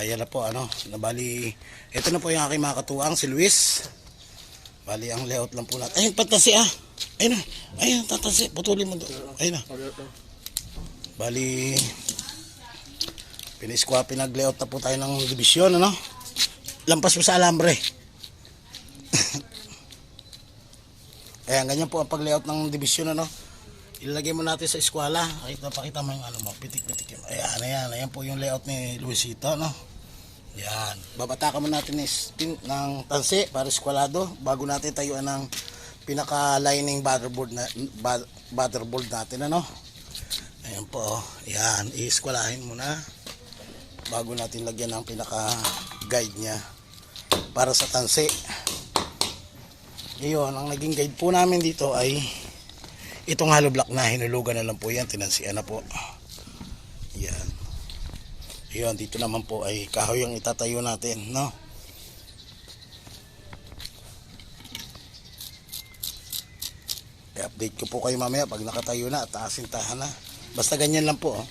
Ayan na po, ano, nabali, ito na po yung aking mga katuwang, si Luis. Bali, ang layout lang po natin. Ayun, patasi ah. Ayun na, ayun, tatasi, putulin mo doon. Ayun na. Bali, piniskuha, pinag-layout na po tayo ng division, ano. Lampas mo sa alambre. Ayan, ganyan po ang pag-layout ng division, ano. Ilalagay mo natin sa eskwela. Pakita, pakita mo yung ano mo, pitik-pitik yun. Ayan, ayan, ayan po yung layout ni Luisito, no. Yan. Babatakan mo natin ng, spin, ng tansi para eskwalado bago natin tayuan ng pinaka-lining motherboard na motherboard natin ano. Ayan po. oh. Yan, iiskwalahin mo na bago natin lagyan ng pinaka-guide niya para sa tansi. Ngayon, ang naging guide po namin dito ay itong hollow block na hinulugan na lang po yan, tinansian na po. Yan. Yun, dito naman po ay kahoy ang itatayo natin, no? I-update ko po kayo mamaya pag nakatayo na at taasintahan na. Basta ganyan lang po, oh.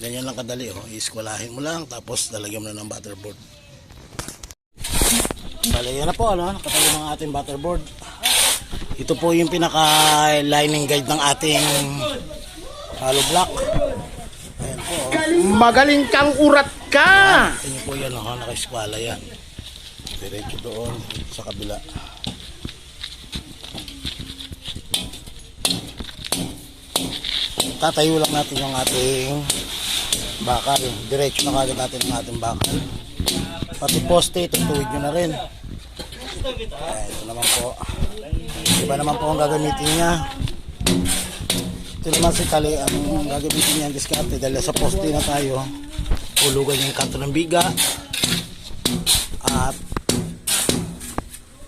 Ganyan lang kadali, oh. Iiskwalahin mo lang, tapos lalagyan mo na ng butterboard. Bale, yan na po, ano? Nakatayo ng ating butterboard. Ito po yung pinaka-lining guide ng ating hollow block. Ayan po, oh. Magaling kang urat ka! Tingin po yan, oh, naka-eskwala yan. Diretso doon sa kabila. Tatayo lang natin yung ating bakal. Diretso na kagad natin ang ating bakal. Pati poste, tutuwid nyo na rin. Ayan, ito naman po. Iba naman po ang gagamitin niya. Ito naman si Kali, ang gagamitin niya ang diskarte dahil sa poste na tayo. Hulugan yung kanto ng biga. At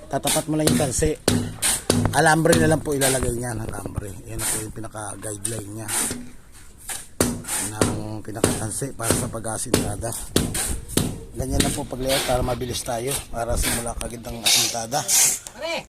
tatapat mo lang yung kalsi. Alambre na lang po ilalagay niya ng alambre. Yan po yung pinaka-guideline niya ng pinaka-tansi para sa pag-asintada. Ganyan lang po pag-layout para mabilis tayo para simula kagad ng asintada.